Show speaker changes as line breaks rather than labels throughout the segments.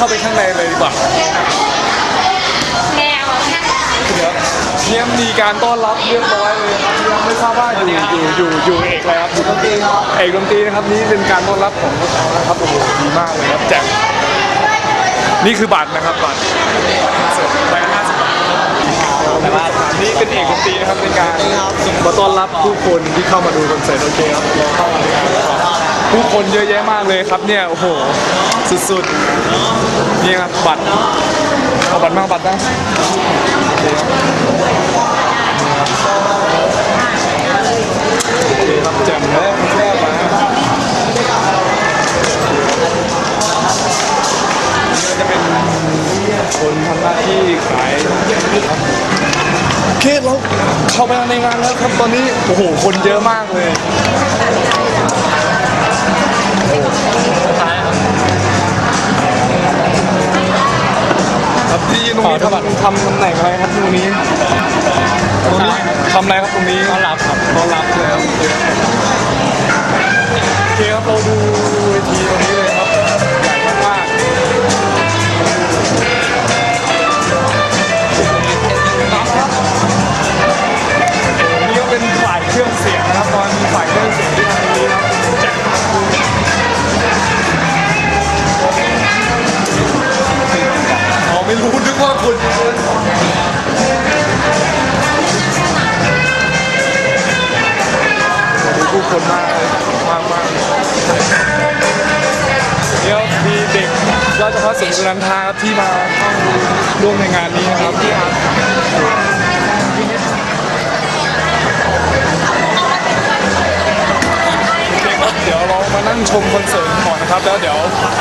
เข้าไปข้างในเลยดีกว่า
แมวนะ
เดี๋ยวเนี่ยมีการต้อนรับเรียบร้อยเลยครับยังไม่ทราบว่าอยู่อยู่อยู่อยู่เอกอะไรครับอยู่ดนตรีเอกดนตรีนะครับนี่เป็นการต้อนรับของพวกเขานะครับโอ้โหดีมากเลยครับแจกนี่คือบัตรนะครับบัตรเสิร์ฟไปห้าสิบบาทแต่ว่านี่เป็นเอกดนตรีนะครับเป็นการมาต้อนรับผู้คนที่เข้ามาดูคอนเสิร์ตโอเคครับเราเข้ามาเลยครับ ผู้คนเยอะแยะมากเลยครับเนี่ยโอ้โหสุดๆนี่ครับบัตรเอาบัตรมางบัตรนะโอเคครับแจ่มแล้วแคบมาจะเป็นคนทำหน้าที่ขายครับโอเคเราเข้าไปในงานแล้วครับตอนนี้โอ้โหคนเยอะมากเลย ครับที่ตรงนี้ทำทำตำแหน่งอะไรครับตรงนี้ตรงนี้ทำอะไรครับตรงนี้ต้อนรับครับต้อนรับเลยครับ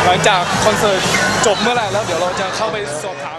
หลังจากคอนเสิร์ตจบเมื่อไหร่แล้วเดี๋ยวเราจะเข้าไปสอบถาม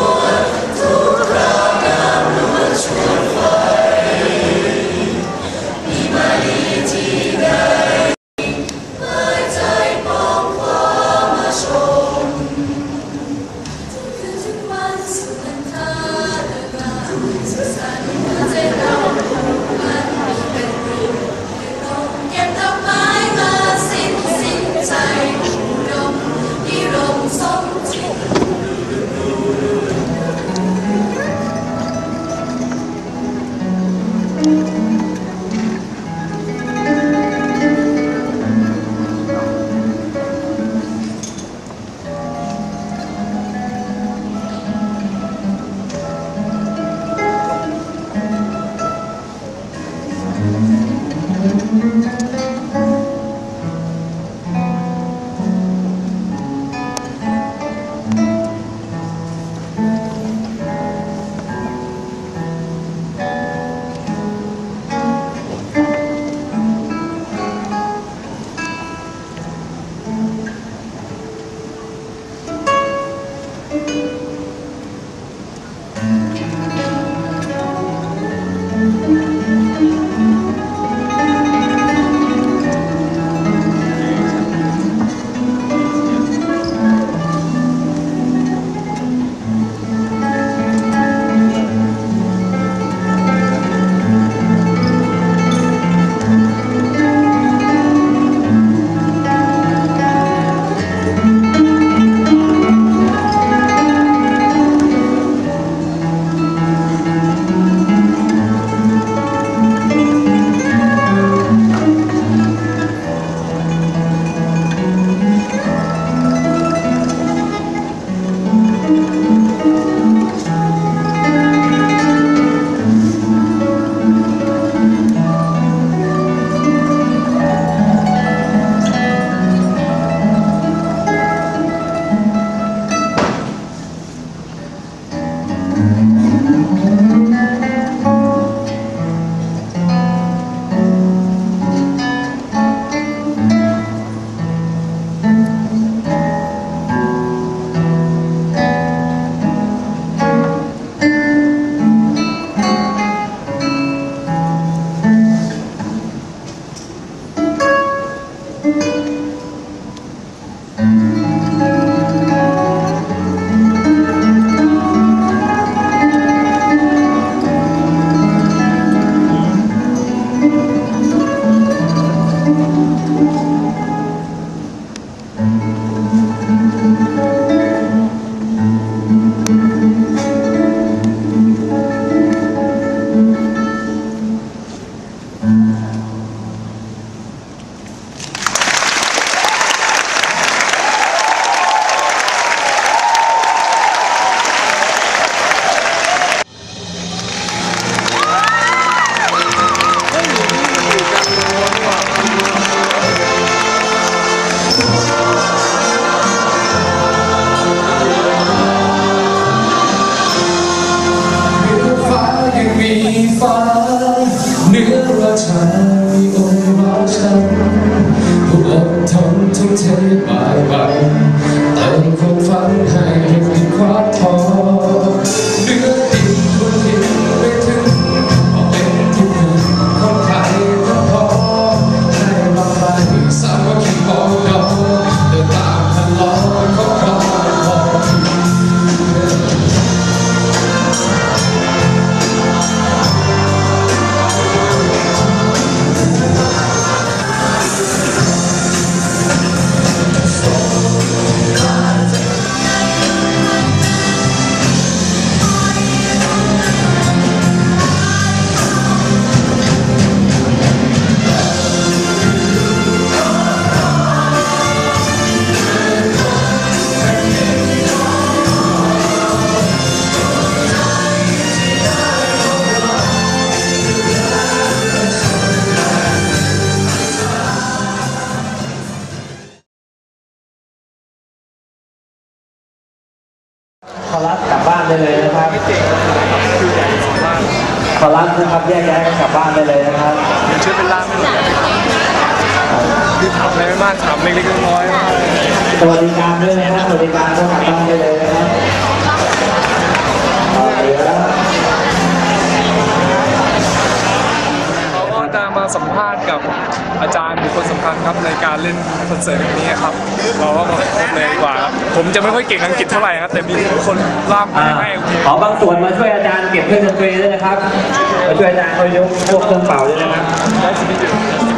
มา
ช่วยอา
จารย์เขา
ยกพวกเครื่องเป่าด้วยนะครับ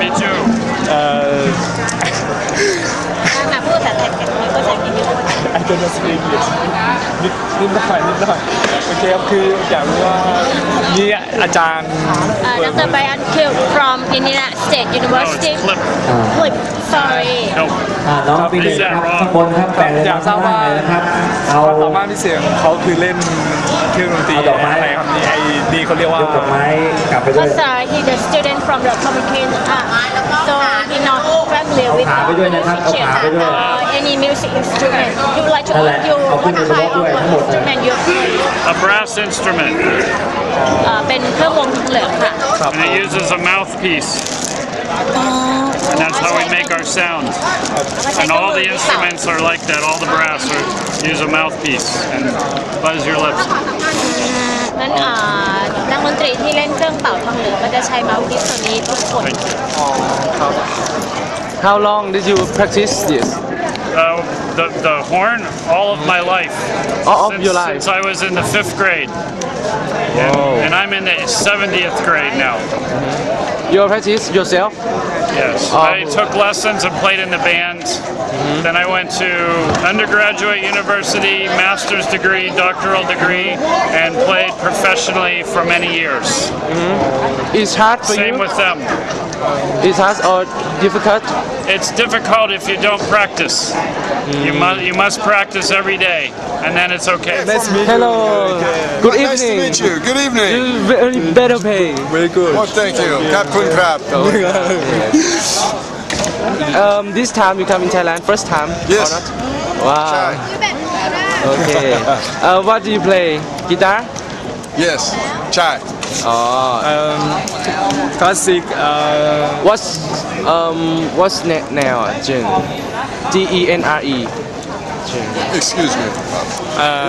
Me too เอ่อ
มาพูดภาษาไทยกันไม่ก็ใช้กินไม่พูด
I don't know speak English นิดนิดหน่อยนิดหน่อยโอเคครับคืออยากรู้ว่านี่อาจารย์
Uh, Dr. Brian Kill from Indiana State University.
Flip.
Flip. Sorry.
No.
อ่าน้องปีหนึ่งครับข้างบนครับแบ่งเลย
อยากทราบว่า
เลยนะครับ เอา
ความสามารถพิเศษของเขาคือเล่นเครื่องดนตรี
เอาดอกไม้
อะไรครับนี่ไอ้นี่เขาเรียกว่าย
กดอกไม้กลับไปด้วย
Because uh, he's a student from the communication art, so he not familiar with
เอาขาไปด้วยนะครับเอาขาไปด้วย
uh, any music instrument. You would like to
นั่นแหละ
you
เอาขึ้น
what
ไปบน
kind
รถด้วย
of
ทั้งหมดเลย
instrument you play?
A brass instrument.
เอ่อเป็นเครื่องวงทองเหลืองค่ะ
ครับ
And it uses a mouthpiece. And that's how we make our sound. And all the instruments are like that. All the brass are use a mouthpiece and buzz your lips.
นั้นเอ่อนักดนตรีที่เล่นเครื่องเป่าทองเหลืองก็จะใช้เมาส์พิสตัวนี้ทุกคน
Thank you.
How long did you practice this?
Uh, the, the horn, all of my life.
All of
since,
your life?
Since I was in the fifth grade. And, and I'm in the 70th grade now.
You practice yourself
Yes.
Oh.
I took lessons and played in the band. Mm-hmm. Then I went to undergraduate university, master's degree, doctoral degree, and played professionally for many years. Mm-hmm.
It's hard for
Same
you
with them.
It's hard or difficult
It's difficult if you don't practice. Mm. You must you must practice every day, and then it's okay.
Nice meet Hello. you. Hello. Good evening.
Nice to meet you. Good evening.
You're very better pay. Very good.
Well, thank you, yeah. Captain Crab.
um, this time you come in Thailand, first time
yes.
or not? Wow. Okay. Uh, what do you play? Guitar?
Yes. Chai.
Oh.
Um, classic. Uh,
what's um what's na now, June? วอ่ะ Gen G E N R E
Excuse me.
เอ่อ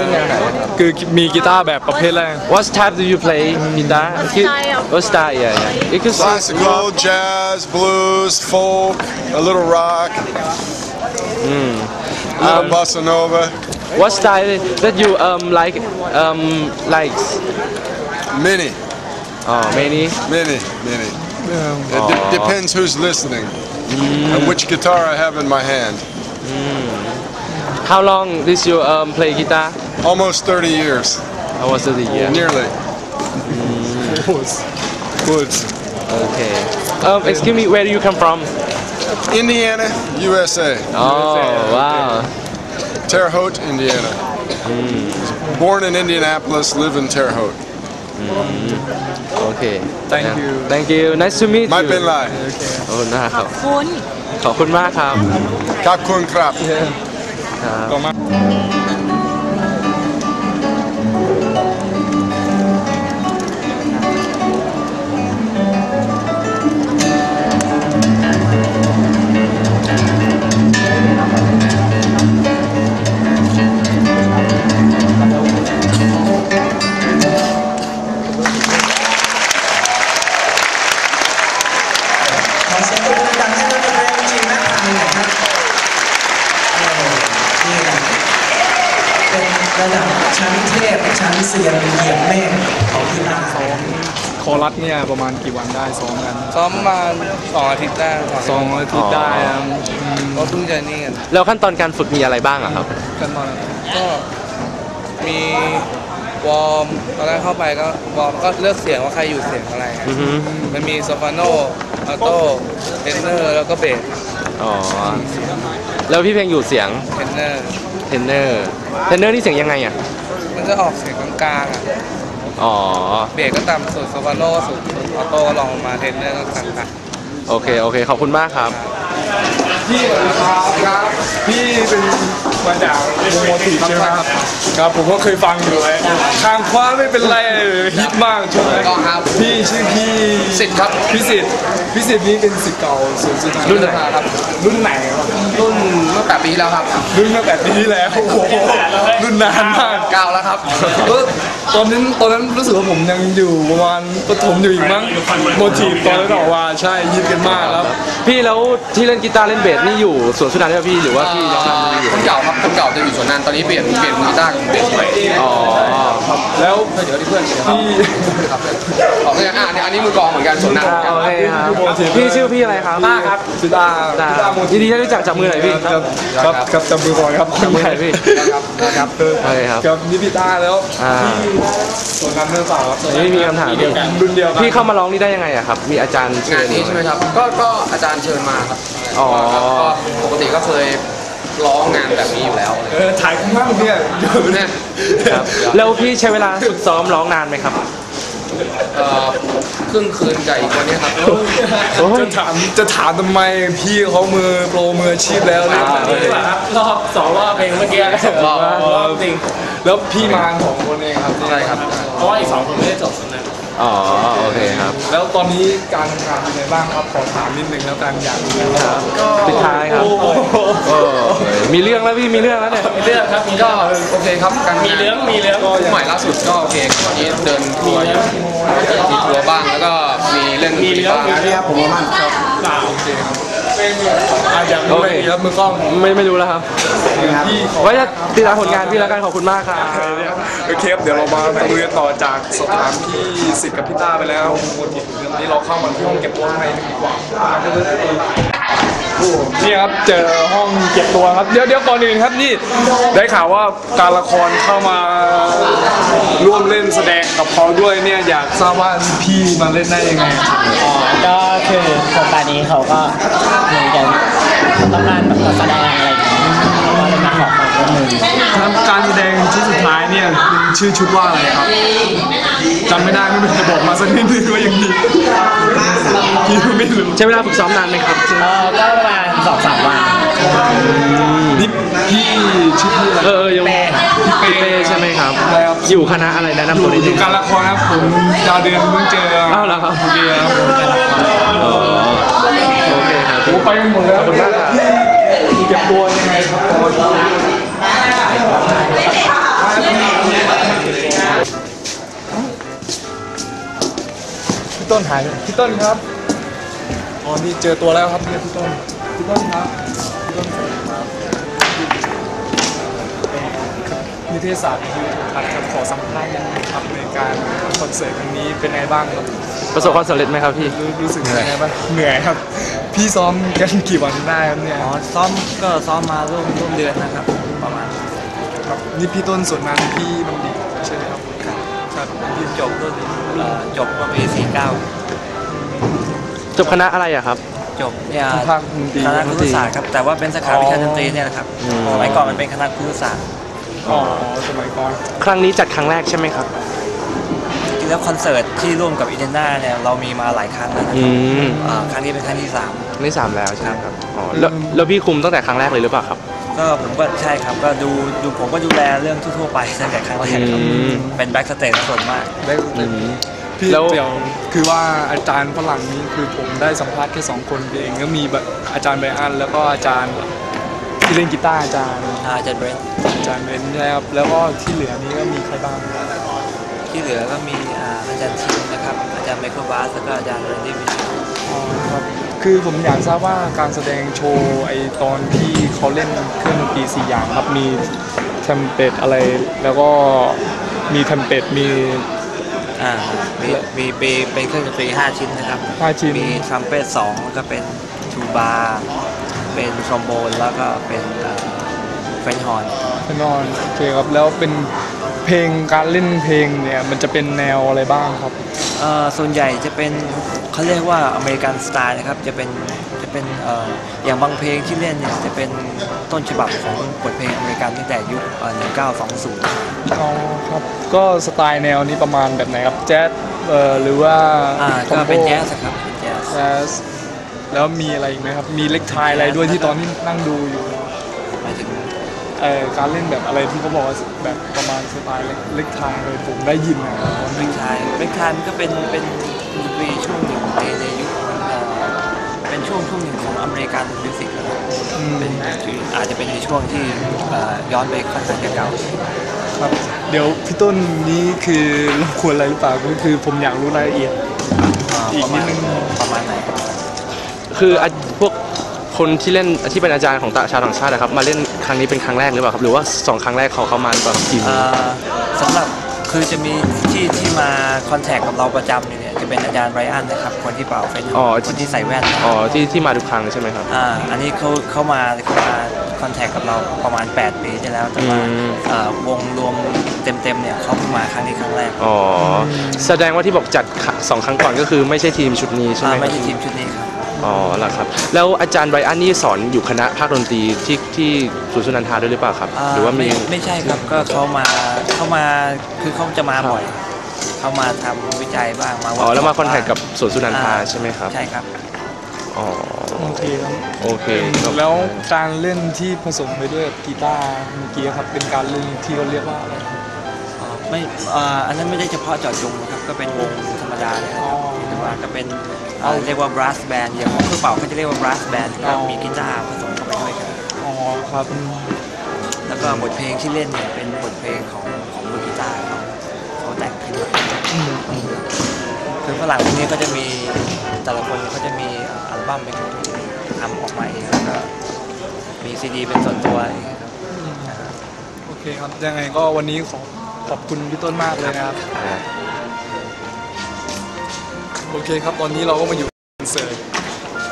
คือมีกีตาร์แบบประเภทแรก
What type do you play guitar
What style?
What style yeah yeah because
Classical, jazz, blues, folk, a little rock, a little bossa nova.
what style that you um like um likes
Many,
oh many
many, many. It de- depends who's listening and which guitar I have in my hand.
how long did you um play guitar?
Almost 30 years,
I was the year
nearly.
good
okay. Um excuse me where do you come from?
Indiana, USA.
oh wow.
Terre Haute, Indiana. Born in Indianapolis, live in Terre Haute.
Okay
Thank
Yeah.
you.
thank you nice to meet
ไม่
you
เป็นไร
ขอบคุณมากครับ
คุณ
ขอบคุณมากครับ
ขอบคุณครับ
ก็มา
ข เซียนเหยียบเมฆของกีตาร์
คอรัสเนี่ยประมาณกี่วันได้ซ้อมกัน
ซ้อมประมาณสองอาทิตย์ได้ก่อน
สองอาทิตย์ได้ครับ
ก็เพิ่งจะนี่กัน
แล้วขั้นตอนการฝึกมีอะไรบ้างอะครับ
กันตอนนั้น
ก็มีวอร์มตอนแรกเข้าไปก็วอร์มก็เลือกเสียงว่าใครอยู่เสียงอะไรไง
อือฮึ
มันมีโซฟาโนอัลโต้เทนเนอร์แล้วก็เบส
อ๋อ แล้วพี่เพลงอยู่เสียง
เทนเนอร์
เทนเนอร์ เทนเนอร์นี่เสียงยังไงอะ
มันจะออกเสียง กลางๆอะ
อ๋อ
เบสก็ต่ำสุดโซฟาโนสุดออโต้ลองลงมาเทนเนอร์ก็กลาง
โอเค โอเค ขอบคุณมากครับ
พี่ครับครับ พี่เป็นมาจากวงโมทีฟใช่ไหมครับครับ ผมก็เคยฟังอยู่เลยทางคว้าไม่เป็นไรฮิตมากใช่ไหม
ก็ครับ
พี่ชื่อพี่
สิทธิ์ครับ
พี่สิทธิ์พี่สิทธิ์นี่เป็นสิทธิ์เก่าศูนย์สุดท้าย
รุ่นไหนครับ
รุ่นไหนครับ
รุ่น เมื่อแปดปีแล้วครับ
รุ่นตั้งแต่ปีที่แล้วโอ้โหรุ่นนานมาก
เก้าแล้วครับ
เออตอนนั้นตอนนั้นรู้สึกว่าผมยังอยู่ประมาณประถมอยู่อีกมั้งโมทีฟตอนนั้นออกมาใช่ฮิตกันมากครับ
พี่แล้วที่เล่นกีตาร์เล่นเบสนี่อยู่สวนสุนันท์ใช่ไหมพี่หรือว่าพี่ยังทำอยู่
คนเก่าครับคนเก่าจะอยู่สวนนันตอนนี้เปลี่ยนเปลี่ยนมือกีตาร์เป็นเบสใหม่
อ๋อ
แล้ว
เดี๋ยวที่เพื่อนครับ
พี่
อ๋อเนี่ยอะอันนี้มือกลองเหมือนกันสวนนัน
อ่าโอเคครับพี่ชื่อพี่อะไรครับ
ต้าครับสุดา
ตา
สุดาโมที
ยินดีที่ได้รู้จักจับมือหน่อยพี่
ครับครับ ครับจับมือก่อนครับ
จับมือหน่อยพี่
ครับครับ
โอเคครับ
ครับนี่พี่ต้าแล้ว
อ่า
พี่ส่วนนั้นเมื่อเปล่าครับ
นี่มีคำถาม
เดียวกันรุ่นเดียวกัน
พี่เข้ามาร้องนี่ได้ยังไงอะครับ มีอาจารย์เชิ
งาน
ญ
นี้ใช่ไหมครับ ก็ก็อาจารย์เชิญมาครับ
อ๋อ
ก็ปกติก็เคยร้องงานแบบนี้อยู่แล้ว
เออถ่ายข้างล่างเนี่ยอยู่
เนี่ย
ครับแล้วพี่ใช้เวลาฝึกซ้อมร้องนานไหมครับ
เอ่อ ครึ่งคืนกับอีกคนเนี้ครับ
โอ้ย
จะถามจะถามทำไมพี่เขามือโปรมืออาชีพแล้วเนี่ย
รอบสองรอบเพลงเมื่อกี้สองรอบ
รอบจริงแล้วพี่มาสองคนเองครับ
ใช่ครับ
เพราะว่าอีกสองคนไม่ได้จบนะ
อ๋อโอเคครับ
แล้วตอนนี้การทำงานเป็นไงบ้างครับขอถามนิดนึงแล้วกันอยากรู้
ครับปิดท้ายครับ
โอ้โห
เออมีเรื่องแล้วพี่มีเรื่องแล้วเนี่ย
เรื่องครับก็โอเคครับการมีเรื่องมีเรื่องใหม่ล่าสุดก็โอเคตอนนี้เดินทัวร์อยู่มีทัวร์บ้างแล้วก็มีเล่นมีเรื่องบ้าง
ผมว่ามันครับสาวโอเคครับ เป็นอาจจะรู้อะไรครับมือกล้อง
ไม่ไม่รู้แล้วครับ
พี่ขอ
ไว้จะติดตามผลงานพี่แล้วกันขอบคุณมากครับ
โอเคครับเดี๋ยวเรามาตะลุยกันต่อจากสอบถามพี่สิทธิ์กับพี่ต้าไปแล้วโมทีฟเรื่องนี้เราเข้ามาที่ห้องเก็บตัวข้างในดีกว่านี่ครับเจอห้องเก็บตัวครับ เดี๋ยวเดี๋ยวก่อนอื่นครับนี่ได้ข่าวว่าการละครเข้ามาร่วมเล่นแสดงกับเขาด้วยเนี่ยอยากทราบว่าพี่มาเล่นได้ยังไง
ก็คือโครงการนี้เขาก็เหมือนกันต้องการแบบแสดงอะไรอย่างนี้เขาก็เลยมา ความร่วมมือ
ครับการแสดงที่สุดท้ายเนี่ยเป็นชื่อชุดว่าอะไรครับจำไม่ได้ไม่เป็นไรบอกมาสักนิดนึงว่ายังดีพี่ไม่รู้
ใช้เวลาฝึกซ้อมนานไหมครับ
เออก็ประมาณสองสามวัน
นี่พี่ชื่อพี่อะไร
เออเออยัง
เป้
พี่เพี่
เป้ใช่ไหมครับ
ใช่ครับ
อยู่คณะอะไรแนะนำตัวนิด
อ
นึ
ยู่
ง
การละครครับผมดาวเดือนเพิ่งเจอ
อ้าวเหรอครับ
โอเคครับ
อ๋อโอเคครับ
โอ้ไปกันหมดแล้ว หายพี่ต้นครับอ๋อนี่เจอตัวแล้วครับเนี่ยพี่ต้นพี่ต้นครับพี่ต้นครับนิเทศศาสตร์วิทยุทัศน์ครับขอสัมภาษณ์นิดนึงครับในการคอนเสิร์ตครั้งนี้เป็นไงบ้างครับ
ประสบความสำเร็จไหมครับพี่
รู้รู้สึกยังไงบ้างเหนื่อยครับ พี่ซ้อมกันกี่วันได้ครับเนี่ย
อ๋อซ้อมก็ซ้อมมาร่วมร่วมเดือนนะครับ ประมาณ
ครับนี่พี่ต้นส่วนมากพี่บัณฑิตใช่ไหมครับ ครับพี่
จบรุ่นเอ่อจบก็ปี49
จบคณะอะไรอะครับ
จบเนี่ย
ภาคดนตรี
คณะครุศาสตร์ครับแต่ว่าเป็นสาขาวิชาดนตรีเนี่ยแหละครับ
อืม
สมัยก่อนมันเป็นคณะครุศาสตร์
อ๋อสมัยก่อน
ครั้งนี้จัดครั้งแรกใช่ไหมครับ
จริงๆแล้วคอนเสิร์ตที่ร่วมกับอีเดนนาเนี่ยเรามีมาหลายครั้งแล้วนะ
อืม
อ่าครั้งนี้เป็นครั้งที่สาม
นี่สามแล้วใช่ไหมครับอ๋อแล้วแล้วพี่คุมตั้งแต่ครั้งแรกเลยหรือเปล่าครับ
ก็ผมก็ใช่ครับก็ดูดูผมก็ดูแลเรื่องทั่วๆไปตั้งแต่ครั้งแรกครับ
อืม
เป็นแบ็กสเตจส่วนมาก
ได้
อืม
พี่
แล้ว
เดี๋ยวคือว่าอาจารย์ฝรั่งนี้คือผมได้สัมภาษณ์แค่สองคนเองก็มีแบบอาจารย์ไบรอันแล้วก็อาจารย์ที่เล่นกีตาร์อาจารย์
อาจารย์เบรน
อาจารย์เบนใช่ครับแล้วก็ที่เหลือนี้ก็มีใครบ้างครับ
ที่เหลือก็มีอ่าอาจารย์ชินนะครับอาจารย์ไมเคิลบาสแล้วก็อาจารย์เรนดี้วิช
อ๋อครับ คือผมอยากทราบว่าการแสดงโชว์ไอตอนที่เขาเล่นเครื่องดนตรีสี่อย่างครับมีแทมเป็ดอะไรแล้วก็มีแทมเป็ดมี
อ่ามีมีปีเป็นเครื่องดนตรี5ชิ้นนะครับ
ห้าชิ้น
มีทรัมเป็ตสองแล้วก็เป็นทูบาเป็นทรอมโบนแล้วก็เป็นเฟนฮอร์น
แน่นอนโอเคครับแล้วเป็นเพลงการเล่นเพลงเนี่ยมันจะเป็นแนวอะไรบ้างครับ
เอ่อ ส่วนใหญ่จะเป็นเขาเรียกว่าอเมริกันสไตล์นะครับจะเป็นจะเป็นเอ่ออย่างบางเพลงที่เล่นเนี่ยจะเป็นต้นฉบับของบทเพลงอเมริกันตั้งแต่ยุคเอ่อ1920
อ๋อครับก็สไตล์แนวนี้ประมาณแบบไหนครับแจ๊สเอ่อหรือว่า
อ่า
คอ
ก็
มโบ
เป็นแจ๊สอะครับเป็นแจ๊ส
แจ๊สแล้วมีอะไรอีกไหมครับมีเล็กทายอะไรด้วยที่ตอนที่นั่งดูอยู่
หมายถึง
เอ่อการเล่นแบบอะไรที่เขาบอกว่าแบบประมาณสไตล์เล็กเล็กทายเลยผมได้ยินนะครับ
เบรกไทม์เบรกไทม์ก็เป็นเป็นดนตรีช่วงหนึ่งในในยุคเอ่อเป็นช่วงช่วงหนึ่งของอเมริกันมิวสิกนะครับเป็นที่อาจจะเป็นในช่วงที่เอ่อย้อนไปค่อนข้างจะเก่า
ครับ เดี๋ยวพี่ต้นนี้คือรบกวนอะไรหรือเปล่าก็คือผมอยากรู้รายละเอียด อีกนิดนึง
ประมาณไหน
คืออะพวกคนที่เล่นที่เป็นอาจารย์ของต่างชาติต่างชาตินะครับ มาเล่น ครั้งนี้เป็นครั้งแรกหรือเปล่าครับหรือว่าสองครั้งแรกเขาเข้ามาหรือเปล่าครับทีม
เอ่
นี้
อสำหรับคือจะมีที่ที่มาคอนแทคกับเราประจำเนี่ยจะเป็นอาจารย์ไรอันนะครับคนที่เป่าเป็น
อ๋อ
คนที่ใส่แว่น
อ๋อที่ที่มาทุกครั้งใช่ไหมครับ
อ่าอันนี้เขาเขามาเขามาคอนแทคกับเราประมาณ 8 ปีที่แล้วแต่ว่า
อืม
เอ่อวงรวมเต็มๆเนี่ยเขาเพิ่งมาครั้งนี้ครั้งแรก
อ๋อแสดงว่าที่บอกจัดสองครั้งก่อนก็คือไม่ใช่ทีมชุดนี้ใช่ไหม
อ่า
ค
ไม่
รับ
ใช่ทีมชุดนี้ครับ
อ๋อเหรอครับ แล้วอาจารย์ไบรอันนี่สอนอยู่คณะภาคดนตรีที่ที่ศูนย์สุนันทาด้วยหรือเปล่าครับ
อ่า
หรือว่ามี
ไไม่ใช่ครับก็เขามาเขามาคือเขาจะมาบ่อยเขามาทำวิจัยบ้างมา
อ๋อแล้วมา
workshop
คอนแทคกับสวนสุนันทา
อ่
ใช่ไหมครับ
ใช่ครับ
อ๋อ
โอเคครับ
โอเคครับ
แล้วการเล่นที่ผสมไปด้วยกับกีตาร์เมื่อกี้ครับเป็นการเล่นที่เขาเรียกว่าอะไรครับ
อ๋อไม่อ่าอันนั้นไม่ได้เฉพาะเจาะจงนะครับก็เป็นวงธรรมดาเนี่ยนะครับหรือ ว่าก็เป็นอ่าเรียกว่า brass band อย่างของเครื่องเป่าเขาจะเรียกว่า brass band ก็มีกีตาร์ผสมเข้าไปด้วยครับ
อ๋อครับ
แล้วก็บทเพลงที่เล่นเนี่ยเป็นบทเพลงของของมือกีตาร์เขาเขาแต่งขึ้นมาคือฝรั่งพวกนี้ก็จะมีแต่ละคนเขาจะมีอัลบั้มเป็นของตัวเองทำออกมาเองแล้วก็มีซีดีเป็นส่วนตัวเองครับ
โอเคครับยังไงก็วันนี้ขอขอบคุณพี่ต้นมากเลยนะครับ โอเคครับ ตอนนี้เราก็มาอยู่คอนเสิร์ต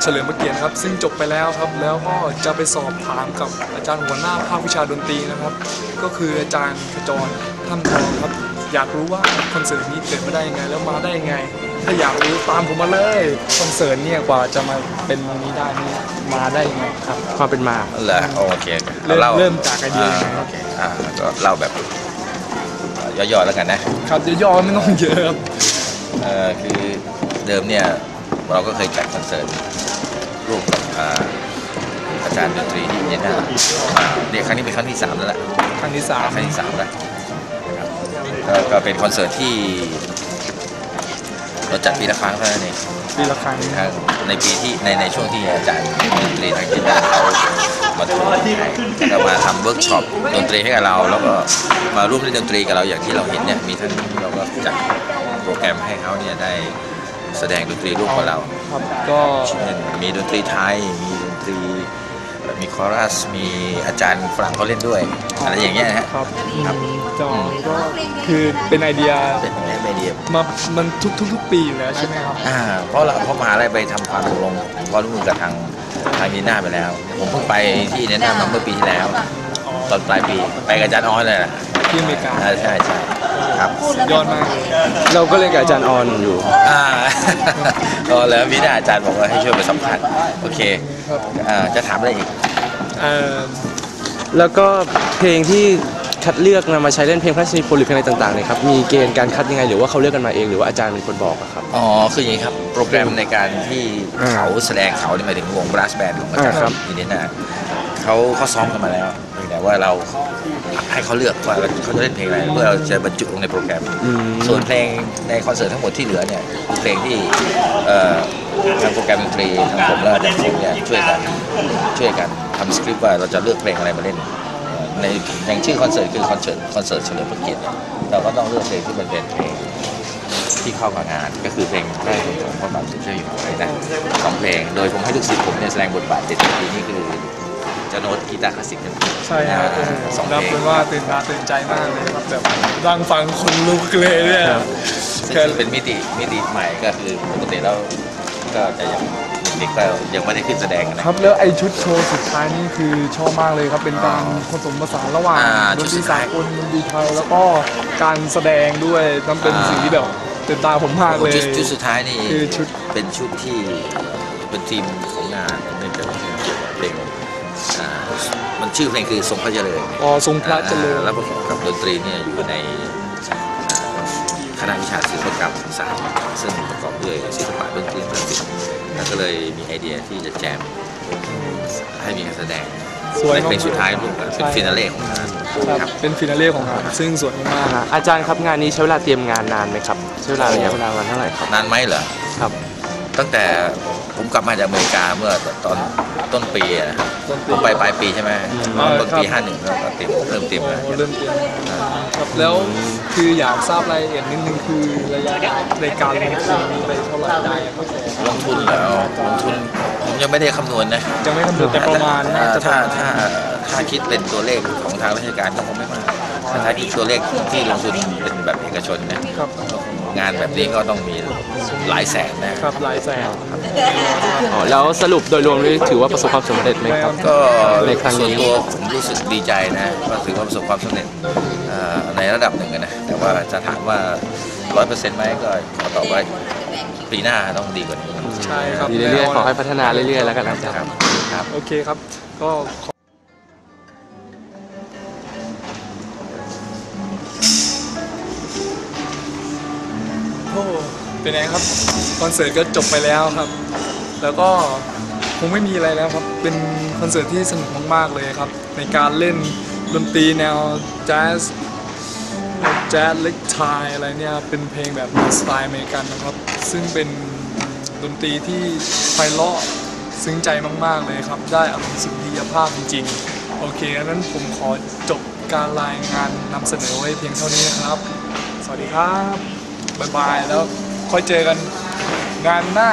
เฉลิมพระเกียรติครับ ซึ่งจบไปแล้วครับ แล้วก็จะไปสอบถามกับอาจารย์หัวหน้าภาควิชาดนตรีนะครับ ก็คืออาจารย์ขจรท่านทองครับ อยากรู้ว่าคอนเสิร์ตนี้เกิดมาได้ยังไง แล้วมาได้ยังไง ถ้าอยากรู้ตามผมมาเลยคอนเสิร์ตเนี่ยกว่าจะมาเป็นวันนี้ได้นี่มาได้ยังไงครับ
ความเป็นมา
เหรอโอเค
เริ่ม
ล่า
เริ่มจากไอเดียยังไงครับ
โอเคอ่าก็เล่าแบบย่อๆแล้วกันนะครับ
เดี๋ยวย่อไม่ต้องเยอะครับ
เอ่อ คือเดิมเนี่ยเราก็เคยจัดคอนเสิร์ตร่วมกับอ่าอาอาจารย์ดนตรีที่อินเดียนาเนี่ยครั้งนี้เป็นครั้งที่สามแล้วล่ะ
ครั้งที่สาม
ครั้งที่สามแล้วนะครับก็ก็เป็นคอนเสิร์ตที่เราจัดปีละครั้งเท่านั้นเอง
ปีละครั้ง
ครับในปีที่ในในช่วงที่อาจารย์ดนตรีทางจินดาเขามาทัวร์แล้วก็มาทำเวิร์กช็อปดนตรีให้กับเรา แล้วก็มาร่วมเล่นดนตรีกับเราอย่างที่เราเห็นเนี่ยมีทั้งเราก็จัด โปรแกรมให้เขาเนี่ยได้แสดงดนตรีร่วมกับเรา
ครับก็
เช่นมีดนตรีไทย มีดนตรีมีคอรัส มีอาจารย์ฝรั่งเขาเล่นด้วย อะไรอย่างเงี้ยนะฮะ
ครับ
ครับ
จอก็คือเป็นไอเดีย
เป็นไอเดีย
มามันทุกทุกทุกปีอยู่แล้วใช่ไหมครับ
อ่าเพราะเราเพราะมหาลัยไปทำความตกลงความร่วมมือกับทางทางนีน่าไปแล้ว ผมเพิ่งไปที่นีน่ามาเมื่อปีที่แล้ว ตอนปลายปีไปกับอาจารย์ออสเลยนะ
ที่อเมริกา
อ่าใช่ใช่ ครับ
ยอดมากเลย
เราก็เล่นกับอาจารย์ออนอยู่
อ่าก็แล้วมีหน้าอาจารย์บอกว่าให้ช่วยไปสัมผัสโอเคอ่าจะถามอะไรอีก
เอ่อ
แล้วก็เพลงที่คัดเลือกนำมาใช้เล่นเพลงพระราชนิพนธ์หรือเพลงอะไรต่างๆเนี่ยครับมีเกณฑ์การคัดยังไงหรือว่าเขาเลือกกันมาเองหรือว่าอาจารย์เป็นคนบอกอะครับ
อ๋อคืออย่างนี้ครับ โปรแกรมในการที่
อ่า
เขาแสดงเขาเนี่ยหมายถึงวงบรัสแบนด์ของอาจารย์
อ่าครับ
อินเดียนาเขาเขาซ้อมกันมาแล้วเพียงแต่ว่าเรา ให้เขาเลือกว่าเขาจะเล่นเพลงอะไรเพื่อเราจะบรรจุลงในโปรแกรม
อืม
ส่วนเพลงในคอนเสิร์ตทั้งหมดที่เหลือเนี่ยคือเพลงที่เอ่อทางโปรแกรมดนตรีทางผมและอาจารย์ผมเนี่ยช่วยกันช่วยกันทำสคริปต์ว่าเราจะเลือกเพลงอะไรมาเล่นเอ่อในอย่างชื่อคอนเสิร์ตคือคอนเสิร์ตคอนเสิร์ตเฉลิมพระเกียรติเนี่ยเราก็ต้องเลือกเพลงที่มันเป็นเพลงที่เข้ากับงานก็คือเพลงพระราชนิพนธ์ของพระบาทสมเด็จเจ้าอยู่หัวเลยนะสองเพลงโดยผมให้ลูกศิษย์ผมเนี่ยแสดงบทบาทเด็ดปีนี้คือเจะโน้ตกีตาร์คลาสสิกกัน
ใช่ครับโอ้โห
สอง
นับ
เพล
เป็
ง
นว่าตื่นตาตื่นใจมากเลยครับแบบดังฟังคนลุกเลยเนี่ย
ซึ่งซึ่งเป็นมิติมิติใหม่ก็คือปกติแล้วก็จะยังเด็กๆก็ยังไม่ได้ขึ้นแสดงกันนะ ครับ
แล้วไอชุดโชว์สุดท้ายนี่คือชอบมากเลยครับเป็นการผสมผสานระหว่าง
อ่า
ด
ชุ
น
ด
ต
สุ
รี
ดท้า
สาย กลดนตรีไทยแล้วก็การแสดงด้วยนั่นเป็น
อ่า
สิ่งที่แบบตื่นตาผมมากเลย
ชุดชุดสุดท้ายนี่
คือชุด
เป็นชุดที่เป็นทีมของงานเนื่องจาก ชื่อเพลงคือทรงพระเจริญ
อ๋อทรงพระเจริญ
อ่าแล้วประกอบกับดนตรีเนี่ยอยู่ในอ่าคณะวิชาศิลปกรรมศาสตร์ซึ่งประกอบด้วยศิลปะดนตรีและศิลป์แล้วก็เลยมีไอเดียที่จะแจมให้มีการแสดง
สวย
ใน
มาก
เพลงสุดท้ายรวมกันเป็น
ใช่
ฟินาเล่ของงาน
ครับเป็นฟินาเล่ของงานซึ่งสวยมาก
อ่าอาจารย์ครับงานนี้ใช้เวลาเตรียมงานนานไหมครับใช้เวลาระยะเวลาวันเท่าไหร่ครับ
นานไหมเหรอ
ครับ
ตั้งแต่ผมกลับมาจากอเมริกาเมื่อตอน ต้นปีอะนะผมไปปลายปีใช่ไหมต้นปี51แล้วก็เตรียมเริ่มเตรียมงาน
โอ้เริ่มเตรียมครับแล้วคืออยากทราบรายละเอียดนิดนึงคือระยะในการลงทุนมีไปเท่าไหร่ได้ครับ
ลงทุนแล้วลงทุนผมยังไม่ได้คำนวณนะ
ยังไม่คำนวณแต่ประมาณ
เอ่
น่า
อ
จะ
ถ้าถ้าถ้าคิดเป็นตัวเลขของทางราชการก็คงไม่มา กแต่ถ้าคิดตัวเลขที่ลงทุนเป็นแบบเอกชนเนี่ย
ครับ
งานแบบนี้ก็ต้องมีหลายแสนนะ ครับ
หลายแสน
อ๋อแล้วสรุปโดยรวมนี่ถือว่าประสบความสำเร็จไหมครับ
ก็
ในครั้ง
ส่วน
นี้
ตัวผมรู้สึกดีใจนะก็ถือว่าประสบความสำเร็จเอ่อในระดับหนึ่งอะนะแต่ว่าจะถามว่าร้อยเปอร์เซ็นต์ไหมก็ขอตอบว่าปีหน้าต้องดีกว่านี้
ใช่ครับ
ดีเรื่อยๆขอให้พัฒนาเรื่อยๆแล้วกันอาจารย์
ครับ
โอเคครับก็ขอ ไงครับคอนเสิร์ตก็จบไปแล้วครับ แล้วก็คงไม่มีอะไรแล้วครับ เป็นคอนเสิร์ตที่สนุกมากๆเลยครับ ในการเล่นดนตรีแนวแจ๊สแจ๊สเล็กทายอะไรเนี่ยเป็นเพลงแบบสไตล์อเมริกันนะครับ ซึ่งเป็นดนตรีที่ไพเราะซึ้งใจมากๆเลยครับ ได้อารมณ์สุนทรียภาพจริงๆ โอเคงั้นผมขอจบการรายงานนำเสนอไว้เพียงเท่านี้นะครับ สวัสดีครับ บ๊ายบายแล้ว ค่อยเจอกันงานหน้า